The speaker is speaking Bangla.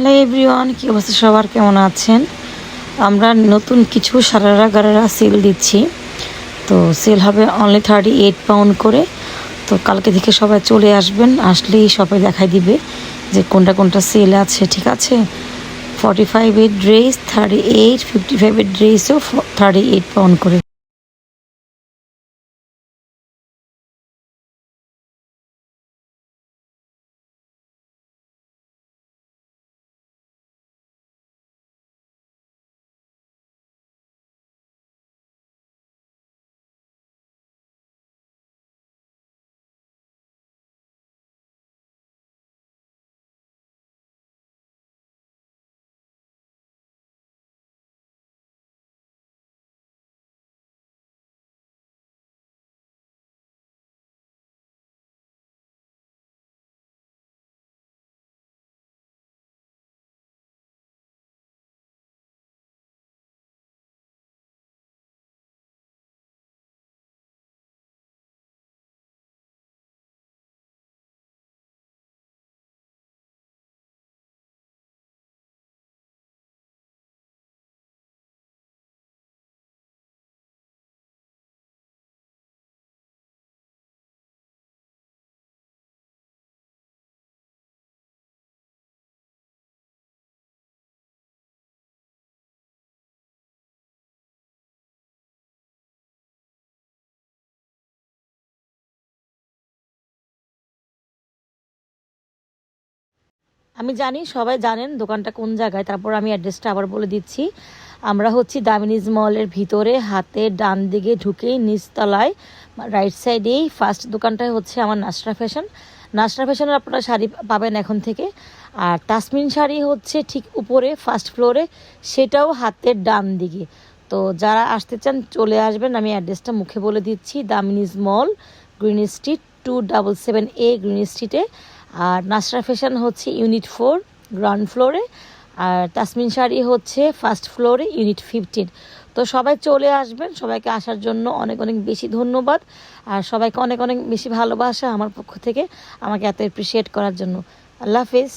হ্যালো এভরিওয়ান কী অবস্থা সবার? কেমন আছেন? আমরা নতুন কিছু সারারা গারারা সেল দিচ্ছি। তো সেল হবে অনলি থার্টি এইট পাউন্ড করে। তো কালকে থেকে সবাই চলে আসবেন, আসলেই সবাই দেখাই দিবে যে কোনটা কোনটা সেল আছে, ঠিক আছে? ফর্টি ফাইভের ড্রেস থার্টি এইট ফিফটি ফাইভের ড্রেসও থার্টি এইট পাউন্ড করে। আমি জানি, সবাই জানেন দোকানটা কোন জায়গায়। তারপর আমি অ্যাড্রেসটা আবার বলে দিচ্ছি। আমরা হচ্ছি দামিনিজ মলের ভিতরে, হাতে ডান দিকে ঢুকেই নিচতলায় রাইট সাইডেই ফার্স্ট দোকানটাই হচ্ছে আমার নাসরা ফ্যাশন নাসরা ফ্যাশনের আপনারা শাড়ি পাবেন এখন থেকে। আর তাসমিন শাড়ি হচ্ছে ঠিক উপরে ফার্স্ট ফ্লোরে সেটাও হাতের ডান দিকে। তো যারা আসতে চান, চলে আসবেন। আমি অ্যাড্রেসটা মুখে বলে দিচ্ছি, Damini's mall green street two double seven A green স্ট্রিটে আর নাসরা ফ্যাশন হচ্ছে ইউনিট ফোর, গ্রাউন্ড ফ্লোরে, আর তাসমিন শাড়ি হচ্ছে ফার্স্ট ফ্লোরে, ইউনিট ফিফটিন। তো সবাই চলে আসবেন, সবাইকে আসার জন্য অনেক অনেক বেশি ধন্যবাদ, আর সবাইকে অনেক অনেক বেশি ভালোবাসা আমার পক্ষ থেকে আমাকে এত অ্যাপ্রিসিয়েট করার জন্য। আল্লাহ হাফিজ।